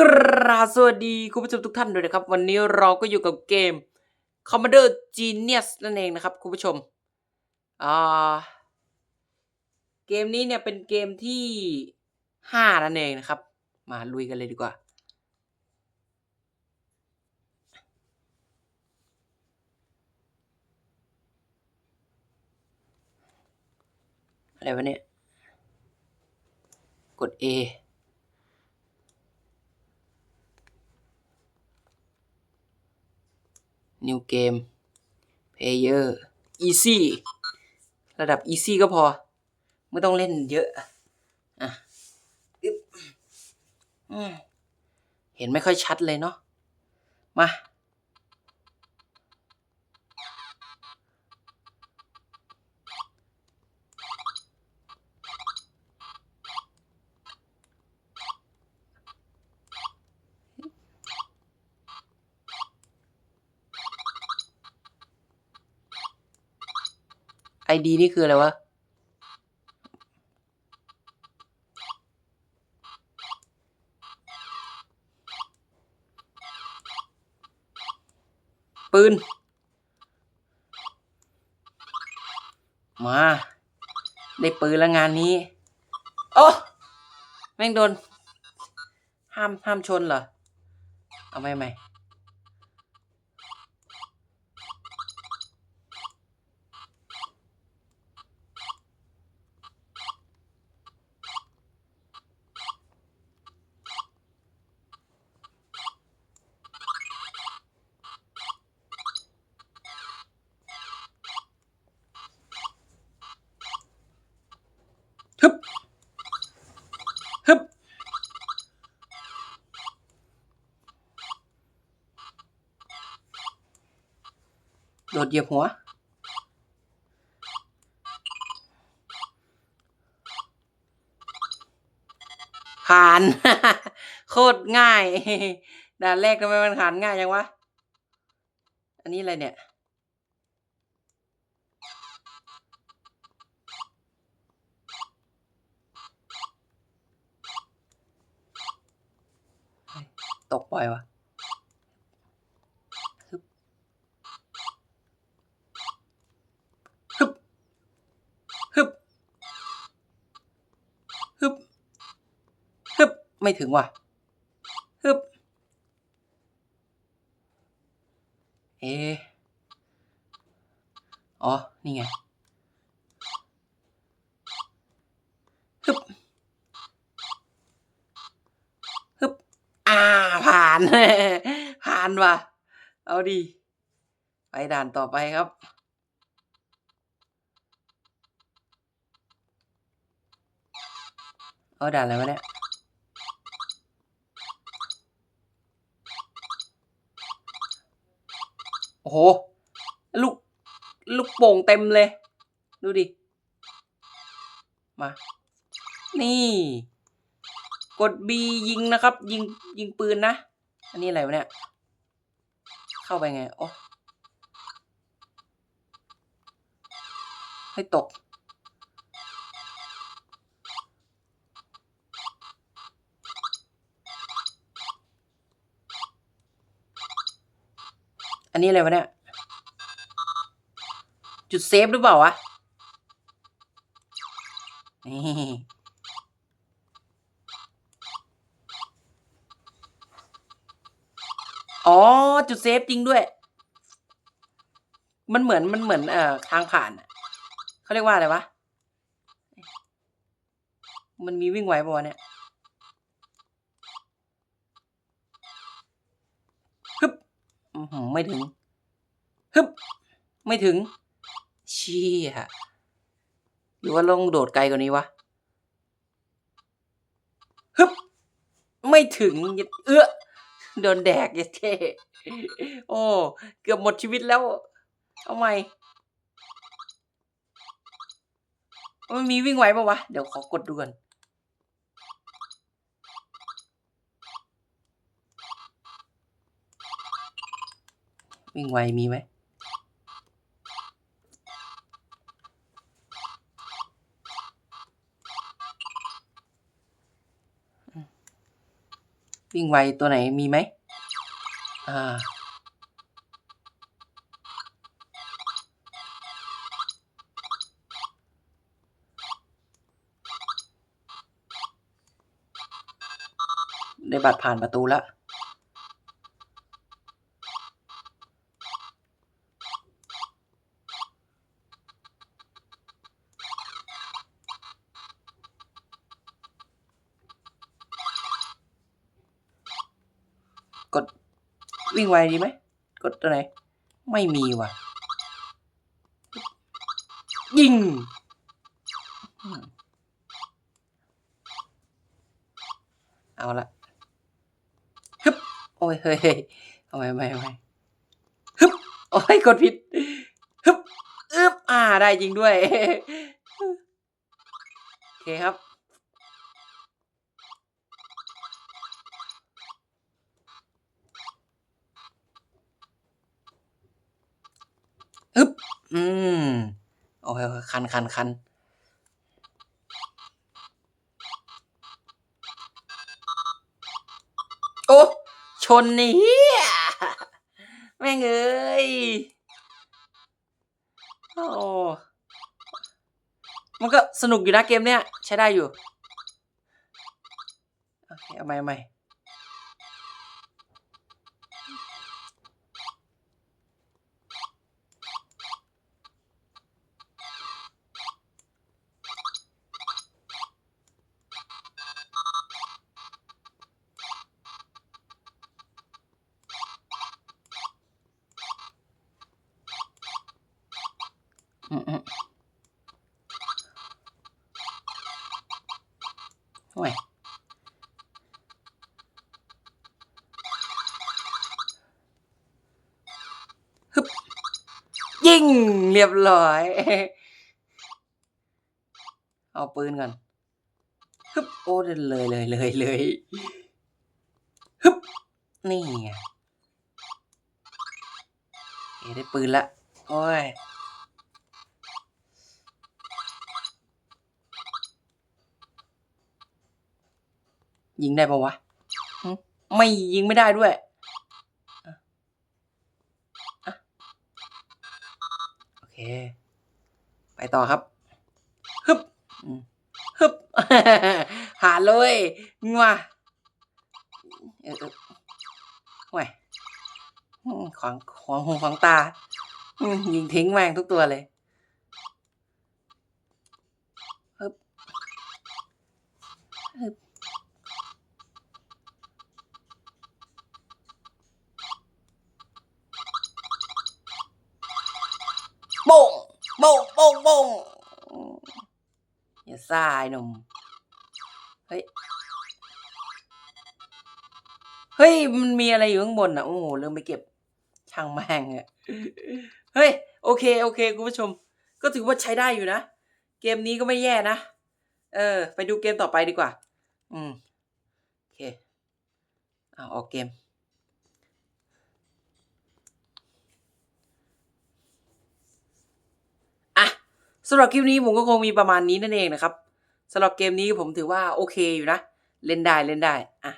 กราบสวัสดีคุณผู้ชมทุกท่านด้วยนะครับ วันนี้เราก็อยู่กับเกม Commander Genius นั่นเองนะครับคุณผู้ชมอ่าเกมนี้เนี่ยเป็นเกมที่ห้านั่นเองนะครับ มาลุยกันเลยดีกว่า อะไรวะเนี่ย กด A New Game Player Easy ระดับ Easy ก็พอ ไม่ต้องเล่นเยอะ อะอืมเห็นไม่ค่อยชัดเลยเนาะมา ID นี่คืออะไรวะ ปืน มา ได้ปืนแล้วงานนี้ โอ้แม่งโดน ห้ามห้ามชนเหรอ เอาไม่ไม่ ฮึบ ฮึบ โดดเหยียบหัว ผ่าน โคตรง่าย ด่านแรกทำไมมันผ่านง่ายจังวะ อันนี้อะไรเนี่ย ตกปล่อยวะฮึบฮึบฮึบฮึบฮึบ ไม่ถึงว่ะฮึบเออ๋อ นี่ไงฮึบฮึบอ่า ผ่าน ผ่านว่ะ เอาดี ไปด่านต่อไปครับเอาด่านอะไรวะเนี่ย โอ้โห ลูก ลูกโป่งเต็มเลย ดูดิ มา นี่ กด B ยิงนะครับ ยิง ยิงปืนนะ อันนี้อะไรวะเนี่ย เข้าไปไง โอ้ให้ตก อันนี้อะไรวะเนี่ย จุดเซฟหรือเปล่าวะ นี่อ๋อ จุดเซฟจริงด้วย มันเหมือนมันเหมือนเอ่อทางผ่านเขาเรียกว่าอะไรวะ มันมีวิ่งไหวปะวะเนี่ยฮึบอื้อหือ ไม่ถึง ฮึบ ไม่ถึง เชี่ยหรือว่าลงโดดไกลกว่านี้วะ ฮึบ ไม่ถึง เอื้อโดนแดกเยเท่โอ้ เกือบหมดชีวิตแล้ว เอาใหม่มันมีวิ่งไหวปะวะ เดี๋ยวขอกดดูก่อน วิ่งไวมีไหมวิ่งไวตัวไหนมีไหมอ่าได้บัตรผ่านประตูแล้ว กดวิ่งไวดีไหม กดตัวไหน ไม่มีว่ะ ยิง เอาละฮึบโอ้ยเฮ้ยเฮ้ยเอาไว้ไม่ไม่ฮึบโอ้ยกดผิดฮึบอึบอ่าได้จริงด้วย โอเคครับ ฮึบ อืม โอ้ยโอ้ยคันคันคันโอ้ชนนี่แม่งเอ้ยโอ้มันก็สนุกอยู่นะเกมเนี้ยใช้ได้อยู่ โอเค เอาใหม่เอาใหม่ โอ้ยฮึบยิงเรียบร้อย เอาปืนก่อนฮึบโอ้เลยเลยเลยเลยเลยฮึบนี่ไงเอ้ได้ปืนละ โอ้ย ยิงได้ปะวะ ไม่ยิงไม่ได้ด้วยโอเค ไปต่อครับ ฮึบฮึบหาเลยงัวเออห่วยขวางขวางหูขวางตา ยิงทิ้งแมงทุกตัวเลยฮึบฮึบ โป่ งโป่งโป่งโป่งอย่าซ่าไอ้หนุ่มเฮ้ยเฮ้ยมันมีอะไรอยู่ข้างบนอะโอ้โหลืมไปเก็บช่างแม่งอะเฮ้ยโอเคโอเคคุณผู้ชม ก็ถือว่าใช้ได้อยู่นะ เกมนี้ก็ไม่แย่นะ เออ ไปดูเกมต่อไปดีกว่า อืมโอเคเอาออกเกม อะ สำหรับคลิปนี้ผมก็คงมีประมาณนี้นั่นเองนะครับสำหรับเกมนี้ผมถือว่าโอเคอยู่นะ เล่นได้เล่นได้อะ